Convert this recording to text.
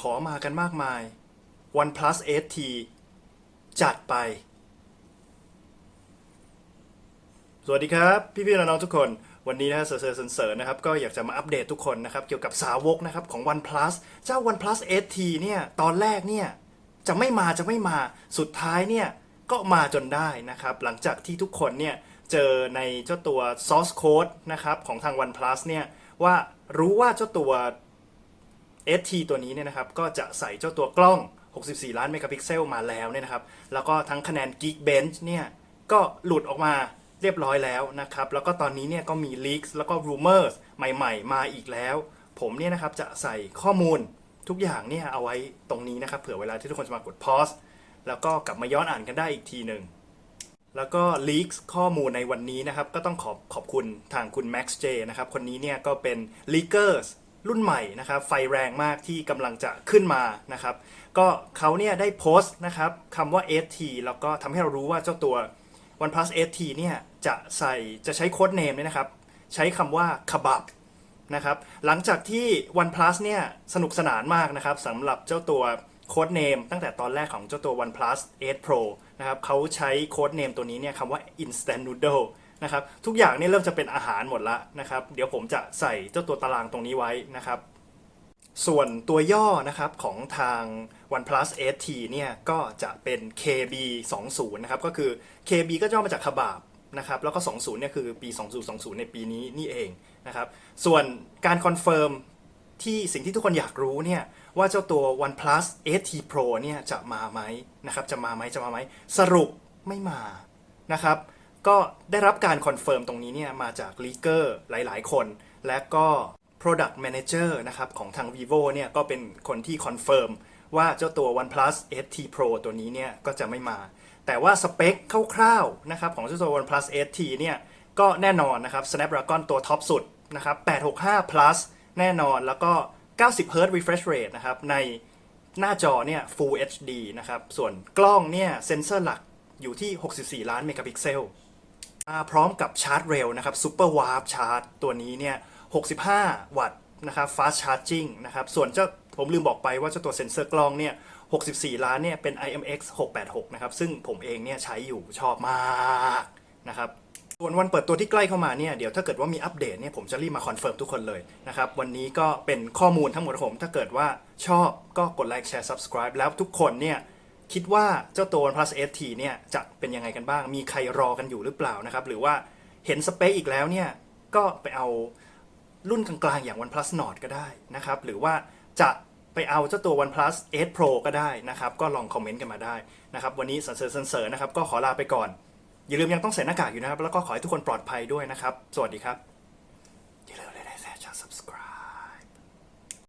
ขอมากันมากมาย OnePlus 8T จัดไป สวัสดีครับ พี่ๆและน้องๆทุกคน วันนี้นะเซอร์เซอร์เสริญนะครับ ก็อยากจะมาอัปเดตทุกคนนะครับ เกี่ยวกับสาวกนะครับของ OnePlus เจ้า OnePlus 8T เนี่ย ตอนแรกเนี่ย จะไม่มาจะไม่มาสุดท้ายเนี่ย ก็มาจนได้นะครับ หลังจากที่ทุกคนเนี่ย เจอในเจ้าตัว source code นะครับ ของทาง OnePlus เนี่ย ว่ารู้ว่าเจ้าตัว ST ตัวนี้เนี่ยนะครับก็จะใส่เจ้าตัวกล้อง 64 ล้านเมกะพิกเซลมาแล้วเนี่ยนะครับ แล้วก็ทั้งคะแนน Geekbench เนี่ยก็หลุดออกมาเรียบร้อยแล้วนะครับ แล้วก็ตอนนี้เนี่ยก็มี leaks แล้วก็ rumors ใหม่ๆ มาอีกแล้ว ผมเนี่ยนะครับจะใส่ข้อมูลทุกอย่างเนี่ยเอาไว้ตรงนี้นะครับเผื่อเวลาที่ทุกคนจะมากด pause แล้วก็กลับมาย้อนอ่านกันได้อีกทีหนึ่งแล้วก็ leaks ข้อมูลในวันนี้นะครับ ก็ต้องขอบขอบคุณทางคุณ Max J นะครับ คนนี้เนี่ยก็เป็น leakers รุ่นใหม่นะครับไฟแรงมากที่กำลังจะขึ้นมานะครับ ก็เขาเนี่ยได้โพสต์นะครับคำว่า ST แล้วก็ทำให้เรารู้ว่าเจ้าตัว OnePlus ST เนี่ยจะใส่จะใช้โค้ดเนมเนี่ยนะครับ ใช้คำว่าคบับนะครับ หลังจากที่ OnePlus เนี่ยสนุกสนานมากนะครับสำหรับเจ้าตัวโค้ดเนมตั้งแต่ตอนแรกของเจ้าตัว OnePlus 8 Pro นะครับเขาใช้โค้ดเนมตัวนี้เนี่ยคำว่า instant noodle นะครับทุกอย่างนี่เริ่มจะเป็นอาหารหมดละนะครับเดี๋ยวผมจะใส่เจ้าตัวตารางตรงนี้ไว้นะครับ ส่วนตัวย่อนะครับของทาง OnePlus 8T เนี่ยก็จะเป็น KB 20 นะครับก็คือ KB ก็ย่อมาจากขบาบนะครับแล้วก็ 20เนี่ยคือปี 2020 ในปีนี้นี่เองนะครับส่วนการคอนเฟิร์มที่สิ่งที่ทุกคนอยากรู้เนี่ยว่าเจ้าตัว OnePlus 8T Pro เนี่ยจะมาไหมนะครับจะมาไหมจะมาไหมสรุปไม่มานะครับ ก็ได้รับการคอนเฟิร์มตรงนี้เนี่ยมาจากลีเกอร์หลายๆ คน และก็ Product Manager นะครับของทาง vivo เนี่ยก็เป็นคนที่คอนเฟิร์มว่าเจ้าตัว OnePlus 8T Pro ตัวนี้เนี่ยก็จะไม่มา แต่ว่าสเปคคร่าวๆนะครับของเจ้าตัว OnePlus 8T เนี่ยก็แน่นอนนะครับ Snapdragon ตัวท็อปสุดนะครับ865 plus แน่นอนแล้วก็ 90 Hz refresh rate นะครับในหน้าจอเนี่ย Full HD นะครับส่วนกล้องเนี่ยเซนเซอร์หลักอยู่ที่ 64 ล้านเมกะพิกเซล มาพร้อมกับชาร์จเร็วนะครับ Super Warp Charge ตัวนี้เนี่ย 65 วัตต์นะครับ Fast Charging นะครับ ส่วนเจ้าผมลืมบอกไปว่าเจ้าตัวเซ็นเซอร์กล้องเนี่ย 64 ล้านเนี่ยเป็น IMX 686 นะครับ ซึ่งผมเองเนี่ยใช้อยู่ชอบมากนะครับส่วนวันเปิดตัวที่ใกล้เข้ามาเนี่ยเดี๋ยวถ้าเกิดว่ามีอัปเดตเนี่ยผมจะรีบมาคอนเฟิร์มทุกคนเลยนะครับ วันนี้ก็เป็นข้อมูลทั้งหมดของผม ถ้าเกิดว่าชอบก็กดไลค์แชร์ subscribe แล้วทุกคนเนี่ย คิดว่าเจ้าตัว OnePlus 8T เนี่ยจะเป็นยังไงกันบ้าง มีใครรอกันอยู่หรือเปล่านะครับ หรือว่าเห็นสเปคอีกแล้วเนี่ย ก็ไปเอารุ่นกลางๆ อย่าง OnePlus Nord ก็ได้นะครับ หรือว่าจะไปเอาเจ้าตัว OnePlus 8 Pro ก็ได้นะครับ ก็ลองคอมเมนต์กันมาได้นะครับ วันนี้สันเสริญสันเสริญนะครับ ก็ขอลาไปก่อน อย่าลืมยังต้องใส่หน้ากากอยู่นะครับ แล้วก็ขอให้ทุกคนปลอดภัยด้วยนะครับ สวัสดีครับ